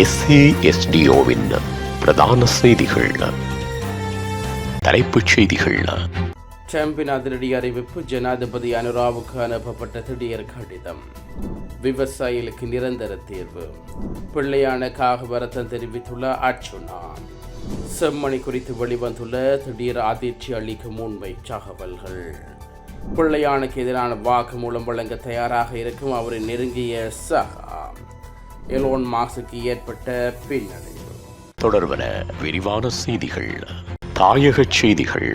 எஸ்ஏஎஸ்டிஓவின் பிரதான செய்திகள். தலைப்புச் செய்திகள். ட்ரம்பின் அதிரடி அறிவிப்பு ஜனாதிபதி அனுராவுக்கு அனுப்பப்பட்ட திடீர் கடிதம். விவசாயிகளுக்கு நிரந்தர தேர்வு. பிள்ளையான காகவரத்தம் தெரிவித்துள்ள அர்ச்சுனா செம்மணி குறித்து வெளிவந்துள்ள திடீர் அதிர்ச்சி அளிக்கும் உண்மை தகவல்கள். பிள்ளையானுக்கு எதிரான வாக்குமூலம் வழங்க தயாராக இருக்கும் அவரின் நெருங்கிய சகா. எலோன் மாசுக்கு ஏற்பட்ட பின்னடைவு. தொடர்வன விரிவான செய்திகள் தாயகச் செய்திகள்.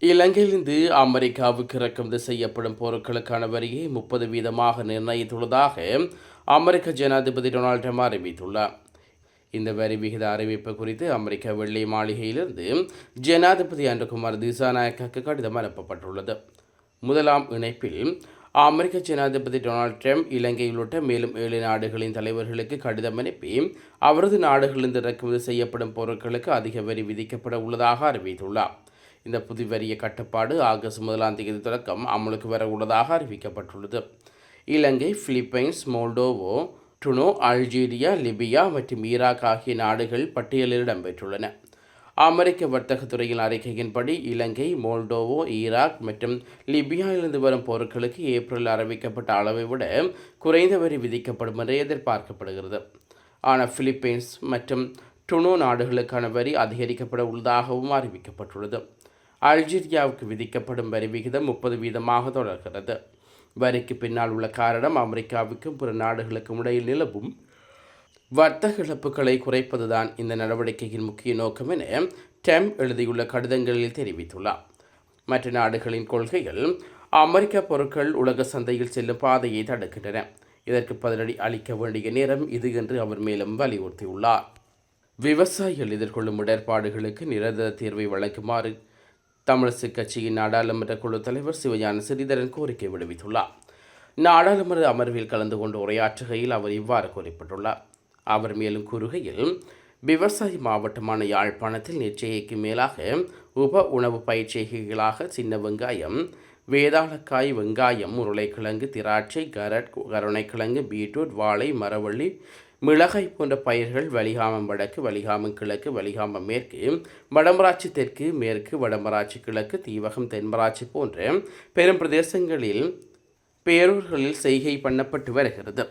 இலங்கையிலிருந்து அமெரிக்காவுக்கு இறக்குமதி செய்யப்படும் பொருட்களுக்கான வரியை முப்பது வீதமாக நிர்ணயித்துள்ளதாக அமெரிக்க ஜனாதிபதி டொனால்ட் ட்ரம்ப் அறிவித்துள்ளார். இந்த வரி விகித அறிவிப்பு குறித்து அமெரிக்க வெள்ளை மாளிகையிலிருந்து ஜனாதிபதி அன்றகுமார் திசாநாயக்காக்கு கடிதம் அனுப்பப்பட்டுள்ளது. முதலாம் இணைப்பில் அமெரிக்க ஜனாதிபதி டொனால்ட் ட்ரம்ப் இலங்கை உள்ளிட்ட மேலும் ஏழு நாடுகளின் தலைவர்களுக்கு கடிதம் அனுப்பி அவரது நாடுகளிலிருந்து இறக்குமதி செய்யப்படும் பொருட்களுக்கு அதிக வரி விதிக்கப்பட உள்ளதாக அறிவித்துள்ளார். இந்த புது வரிய கட்டுப்பாடு ஆகஸ்ட் முதலாம் தேதி தொடக்கம் அமலுக்கு வர உள்ளதாக அறிவிக்கப்பட்டுள்ளது. இலங்கை பிலிப்பைன்ஸ் மோல்டோவோ டுனோ அல்ஜீரியா லிபியா மற்றும் ஈராக் ஆகிய நாடுகள் பட்டியலில் இடம்பெற்றுள்ளன. அமெரிக்க வர்த்தகத்துறையின் அறிக்கையின்படி இலங்கை மோல்டோவோ ஈராக் மற்றும் லிபியாவிலிருந்து வரும் பொருட்களுக்கு ஏப்ரல் அறிவிக்கப்பட்ட அளவை விட குறைந்த வரி விதிக்கப்படும் என்று எதிர்பார்க்கப்படுகிறது. ஆனால் பிலிப்பைன்ஸ் மற்றும் டுனோ நாடுகளுக்கான வரி அதிகரிக்கப்பட உள்ளதாகவும் அறிவிக்கப்பட்டுள்ளது. அல்ஜீரியாவுக்கு விதிக்கப்படும் வரி விகிதம் முப்பது வீதமாக தொடர்கிறது. வரிக்கு பின்னால் உள்ள காரணம் அமெரிக்காவுக்கும் பிற நாடுகளுக்கும் இடையில் நிலவும் வர்த்தக இழப்புகளை குறைப்பதுதான் இந்த நடவடிக்கையின் முக்கிய நோக்கம் என டெம் எழுதியுள்ள கடிதங்களில் தெரிவித்துள்ளார். மற்ற நாடுகளின் கொள்கைகள் அமெரிக்க பொருட்கள் உலக சந்தையில் செல்லும் பாதையை தடுக்கின்றன. இதற்கு பதிலடி அளிக்க வேண்டிய நேரம் இது என்று அவர் மேலும் வலியுறுத்தியுள்ளார். விவசாயிகள் எதிர்கொள்ளும் இடர்பாடுகளுக்கு நிரந்தர தீர்வை வழங்குமாறு தமிழிசை கட்சியின் நாடாளுமன்ற குழு தலைவர் சிவஞான சிறிதரன் கோரிக்கை விடுவித்துள்ளார். நாடாளுமன்ற அமர்வில் கலந்து கொண்டு உரையாற்றுகையில் அவர் இவ்வாறு குறிப்பிட்டுள்ளார். அவர் மேலும் கூறுகையில் விவசாய மாவட்டமான யாழ்ப்பாணத்தில் நிச்சயக்கு மேலாக உப உணவு பயிற்சிகளாக சின்ன வெங்காயம் வேதாளக்காய் வெங்காயம் உருளைக்கிழங்கு திராட்சை கரட் கருணைக்கிழங்கு பீட்ரூட் வாழை மரவள்ளி மிளகாய் போன்ற பயிர்கள் வலிகாமம் வடக்கு வலிகாமம் கிழக்கு வலிகாமம் மேற்கு வடமராட்சி தெற்கு மேற்கு வடமராட்சி கிழக்கு தீவகம் தென்மராட்சி போன்ற பெரும் பிரதேசங்களில் பேரூர்களில் செய்கை பண்ணப்பட்டு வருகிறது.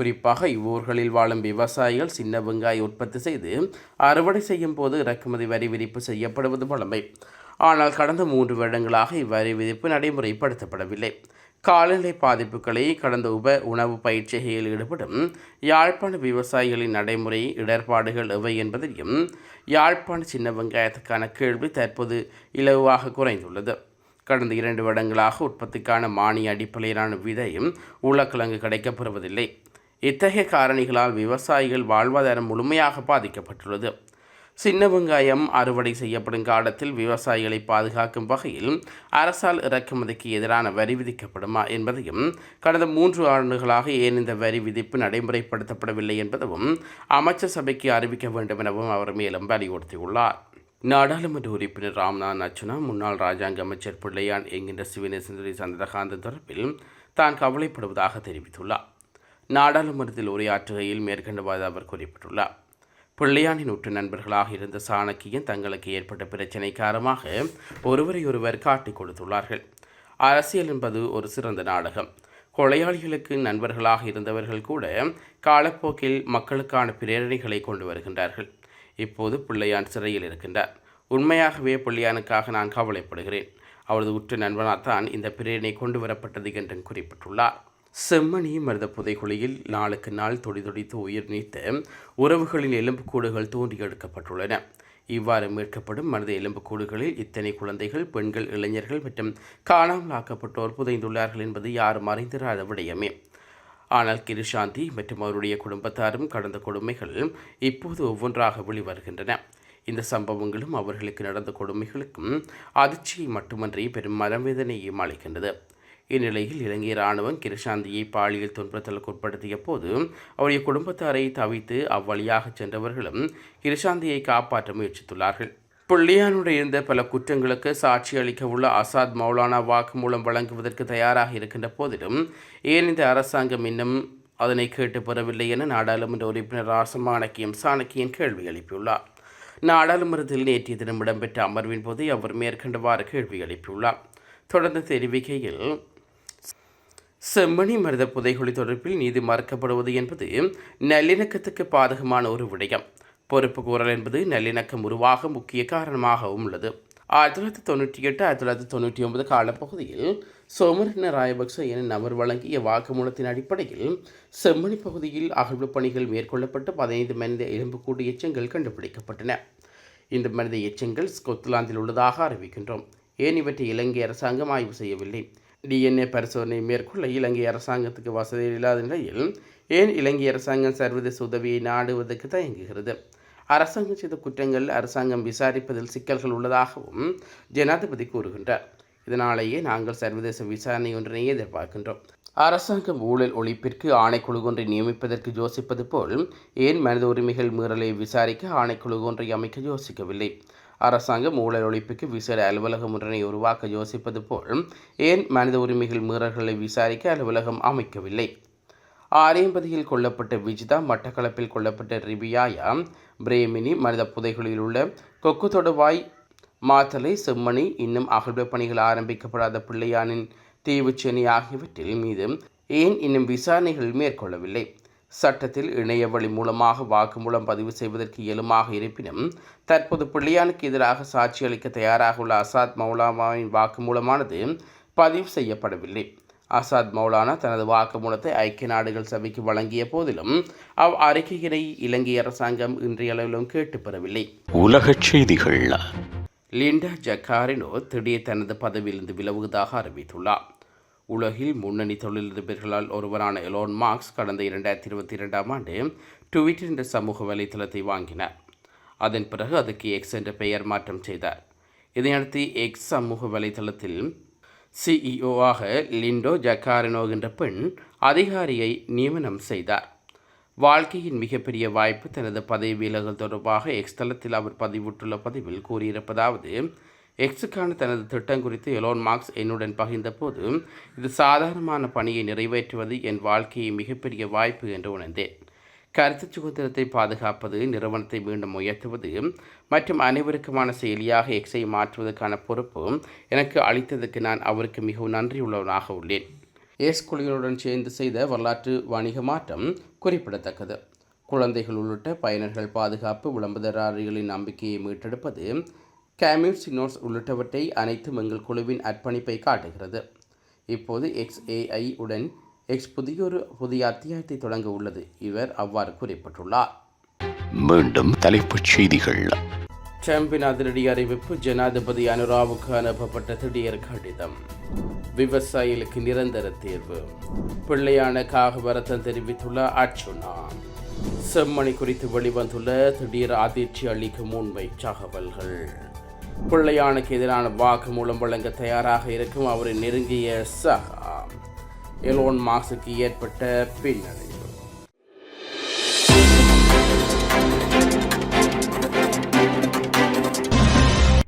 குறிப்பாக இவ்வூர்களில் வாழும் விவசாயிகள் சின்ன வெங்காய உற்பத்தி செய்து அறுவடை செய்யும் போது இறக்குமதி வரி விதிப்பு செய்யப்படுவது வழமை ஆனால் கடந்த மூன்று வருடங்களாக இவ்வரி விதிப்பு நடைமுறைப்படுத்தப்படவில்லை. காலநிலை பாதிப்புகளை கடந்த உப உணவு பயிற்சிகையில் ஈடுபடும் யாழ்ப்பாண விவசாயிகளின் நடைமுறை இடர்பாடுகள் எவை என்பதையும் யாழ்ப்பாண சின்ன வெங்காயத்துக்கான கேள்வி தற்போது இலவாக குறைந்துள்ளது. கடந்த இரண்டு வருடங்களாக உற்பத்திக்கான மானிய அடிப்படையிலான விதையும் உருளைக்கிழங்கு கிடைக்கப்பெறுவதில்லை இத்தகைய காரணிகளால் விவசாயிகள் வாழ்வாதாரம் முழுமையாக பாதிக்கப்பட்டுள்ளது. சின்ன வெங்காயம் அறுவடை செய்யப்படும் காலத்தில் விவசாயிகளை பாதுகாக்கும் வகையில் அரசால் இறக்குமதிக்கு எதிரான வரி விதிக்கப்படுமா என்பதையும் கடந்த மூன்று ஆண்டுகளாக ஏன் இந்த வரி விதிப்பு நடைமுறைப்படுத்தப்படவில்லை என்பதும் அமைச்சர் சபைக்கு அறிவிக்க வேண்டும் எனவும் அவர் மேலும் வலியுறுத்தியுள்ளார். நாடாளுமன்ற உறுப்பினர் ராம்நாத் அச்சுனா முன்னாள் ராஜாங்க அமைச்சர் பிள்ளையான் என்கின்ற சிவனேசந்திரி சந்திரகாந்தன் தொடர்பில் தான் கவலைப்படுவதாக தெரிவித்துள்ளார். நாடாளுமன்றத்தில் உரையாற்றுகையில் மேற்கண்டவாறு அவர் குறிப்பிட்டுள்ளார். பிள்ளையானின் உற்று நண்பர்களாக இருந்த சாணக்கியன் தங்களுக்கு ஏற்பட்ட பிரச்சினை காரணமாக ஒருவரையொருவர் காட்டிக் கொடுத்துள்ளார்கள். அரசியல் என்பது ஒரு சிறந்த நாடகம். கொலையாளிகளுக்கு நண்பர்களாக இருந்தவர்கள் கூட காலப்போக்கில் மக்களுக்கான பிரேரணைகளை கொண்டு வருகின்றார்கள். இப்போது பிள்ளையான் சிறையில் இருக்கின்றார். உண்மையாகவே பிள்ளையானுக்காக நான் கவலைப்படுகிறேன். அவரது உற்ற நண்பனால்தான் இந்த பிரேரணை கொண்டு வரப்பட்டது என்றும் குறிப்பிட்டுள்ளார். செம்மணி மருத புதைகுழியில் நாளுக்கு நாள் தொடி தொடித்து உயிர் நீத்த உறவுகளின் எலும்புக்கூடுகள் தோண்டி எடுக்கப்பட்டுள்ளன. இவ்வாறு மீட்கப்படும் மனித எலும்புக்கூடுகளில் இத்தனை குழந்தைகள் பெண்கள் இளைஞர்கள் மற்றும் காணாமல் ஆக்கப்பட்டோர் புதைந்துள்ளார்கள் என்பது யாரும் அறிந்திராத விடயமே. ஆனால் கிருஷாந்தி மற்றும் அவருடைய குடும்பத்தாரும் கடந்த கொடுமைகள் இப்போது ஒவ்வொன்றாக வெளிவருகின்றன. இந்த சம்பவங்களும் அவர்களுக்கு நடந்த கொடுமைகளுக்கும் அதிர்ச்சியை மட்டுமன்றி பெரும் மனவேதனையும் அளிக்கின்றது. இந்நிலையில் இலங்கை இராணுவம் கிருஷாந்தியை பாலியல் துன்புறுத்தலுக்கு உட்படுத்திய போது அவருடைய குடும்பத்தாரை தவித்து அவ்வழியாக சென்றவர்களும் கிருஷாந்தியை காப்பாற்ற முயற்சித்துள்ளார்கள். புள்ளியானுடைய இருந்த பல குற்றங்களுக்கு சாட்சி அளிக்க உள்ள அசாத் மௌலானா வாக்குமூலம் வழங்குவதற்கு தயாராக இருக்கின்ற போதிலும் ஏன் இந்த அரசாங்கம் இன்னும் அதனை கேட்டு பெறவில்லை என நாடாளுமன்ற உறுப்பினர் ராசமாணக்கியம் சாணக்கியன் கேள்வி எழுப்பியுள்ளார். நாடாளுமன்றத்தில் நேற்றைய தினம் இடம்பெற்ற அமர்வின் போது அவர் மேற்கண்டவாறு கேள்வி எழுப்பியுள்ளார். தொடர்ந்து தெரிவிக்கையில் செம்மணி மருத புதைகுழி தொடர்பில் நீதி மறுக்கப்படுவது என்பது நல்லிணக்கத்துக்கு பாதகமான ஒரு விடயம். பொறுப்பு கூறல் என்பது நல்லிணக்கம் உருவாக முக்கிய காரணமாகவும் உள்ளது. ஆயிரத்தி தொள்ளாயிரத்தி தொண்ணூற்றி எட்டு ஆயிரத்தி தொள்ளாயிரத்தி தொண்ணூற்றி ஒன்பது காலப்பகுதியில் சோமரத்ன ராயபக்ச என நபர் வழங்கிய வாக்குமூலத்தின் அடிப்படையில் செம்மணி பகுதியில் அகழ்வு பணிகள் மேற்கொள்ளப்பட்டு பதினைந்து மனித எலும்புக்கூடு எச்சங்கள் கண்டுபிடிக்கப்பட்டன. இந்த மனித எச்சங்கள் ஸ்கொட்லாந்தில் உள்ளதாக அறிவிக்கின்றோம். ஏன் இவற்றை இலங்கை அரசாங்கம் ஆய்வு செய்யவில்லை? டிஎன்ஏ பரிசோதனை மேற்கொள்ள இலங்கை அரசாங்கத்துக்கு வசதி இல்லாத நிலையில் ஏன் இலங்கை அரசாங்கம் சர்வதேச உதவியை நாடுவதற்கு தயங்குகிறது? அரசாங்கம் செய்த குற்றங்கள் அரசாங்கம் விசாரிப்பதில் சிக்கல்கள் உள்ளதாகவும் ஜனாதிபதி கூறுகின்றார். இதனாலேயே நாங்கள் சர்வதேச விசாரணை ஒன்றினை எதிர்பார்க்கின்றோம். அரசாங்கம் ஊழல் ஒழிப்பிற்கு ஆணைக்குழு ஒன்றை நியமிப்பதற்கு யோசிப்பது போல் ஏன் மனித உரிமைகள் மீறலை விசாரிக்க ஆணைக்குழு ஒன்றை அமைக்க யோசிக்கவில்லை? அரசாங்கம் ஊழல் ஒழிப்புக்கு விசேட அலுவலகம் ஒன்றினை உருவாக்க யோசிப்பது போல் ஏன் மனித உரிமைகள் மீறல்களை விசாரிக்க அலுவலகம் அமைக்கவில்லை? ஆரியம்பதியில் கொல்லப்பட்ட விஜிதா மட்டக்களப்பில் கொல்லப்பட்ட ரிபியாயா பிரேமினி மனித புதைகளில் உள்ள கொக்கு தொடுவாய் மாத்தலை செம்மணி இன்னும் அகழ்வு பணிகள் ஆரம்பிக்கப்படாத பிள்ளையானின் தீவுச்சேனி ஆகியவற்றில் மீது ஏன் இன்னும் விசாரணைகள் மேற்கொள்ளவில்லை? சட்டத்தில் இணைய வழி மூலமாக வாக்குமூலம் பதிவு செய்வதற்கு இயலுமாக இருப்பினும் தற்போது பிள்ளையானுக்கு எதிராக சாட்சி அளிக்க தயாராக உள்ள அசாத் மௌலாமாவின் வாக்குமூலமானது பதிவு செய்யப்படவில்லை. அசாத் மௌலானா தனது வாக்குமூலத்தை ஐக்கிய நாடுகள் சபைக்கு வழங்கிய போதிலும் அவ் அறிக்கையினை இலங்கை அரசாங்கம் இன்றைய அளவிலும் கேட்டுப் பெறவில்லை. உலகச் செய்திகள். லிண்டா ஜக்காரினோ திடீர் தனது பதவியிலிருந்து விலகுவதாக அறிவித்துள்ளார். உலகில் முன்னணி தொழிலதிபர்களால் ஒருவரான எலோன் மார்க்ஸ் கடந்த இரண்டாயிரத்தி இருபத்தி இரண்டாம் ஆண்டு ட்விட்டர் என்ற சமூக வலைத்தளத்தை வாங்கினார். அதன் பிறகு அதுக்கு எக்ஸ் என்ற பெயர் மாற்றம் செய்தார். இதையடுத்து எக்ஸ் சமூக வலைத்தளத்தில் சிஇஓவாக லிண்டோ ஜக்காரினோ என்ற பெண் அதிகாரியை நியமனம் செய்தார். வாழ்க்கையின் மிகப்பெரிய வாய்ப்பு தனது பதவி விலகல் தொடர்பாக எக்ஸ் தளத்தில் அவர் பதிவிட்டுள்ள பதிவில் கூறியிருப்பதாவது எக்ஸுக்கான தனது திட்டம் குறித்து எலோன் மார்க்ஸ் என்னுடன் பகிர்ந்த போது இது சாதாரணமான பணியை நிறைவேற்றுவது என் வாழ்க்கையை மிகப்பெரிய வாய்ப்பு என்று உணர்ந்தேன். கருத்து சுதந்திரத்தை பாதுகாப்பது நிறுவனத்தை மீண்டும் உயர்த்துவது மற்றும் அனைவருக்குமான செயலியாக எக்ஸை மாற்றுவதற்கான பொறுப்பு எனக்கு அளித்ததற்கு நான் அவருக்கு மிகவும் நன்றியுள்ளவனாக உள்ளேன். ஏஸ் குழுக்களுடன் சேர்ந்து செய்த வரலாற்று வணிக மாற்றம் குறிப்பிடத்தக்கது. குழந்தைகள் உள்ளிட்ட பயனர்கள் பாதுகாப்பு விளம்பரதாரிகளின் நம்பிக்கையை மீட்டெடுப்பது கேமியூட் சிக்னோஸ் உள்ளிட்டவற்றை அனைத்தும் எங்கள் குழுவின் அர்ப்பணிப்பை காட்டுகிறது. இப்போது எக்ஸ்ஏஐ உடன் எக்ஸ் புதியொரு புதிய அத்தியாயத்தை தொடங்க உள்ளது. இவர் அவ்வாறு குறிப்பிட்டுள்ளார். மீண்டும் தலைப்புச் செய்திகள். ட்ரம்பின் அதிரடி அறிவிப்பு ஜனாதிபதி அனுராவுக்கு அனுப்பப்பட்ட திடீர் கடிதம். விவசாயிகளுக்கு நிரந்தர தீர்வு. பிள்ளையான காகவரத்தன் தெரிவித்துள்ள அர்ச்சுனா. செம்மணி குறித்து வெளிவந்துள்ள திடீர் அதிர்ச்சி அளிக்கும் உண்மை தகவல்கள். பிள்ளையானுக்கு எதிரான வாக்கு மூலம் வழங்க தயாராக இருக்கும் அவரின் நெருங்கிய சகா எலோன் மார்க்ஸுக்கு ஏற்பட்ட பின்னணி.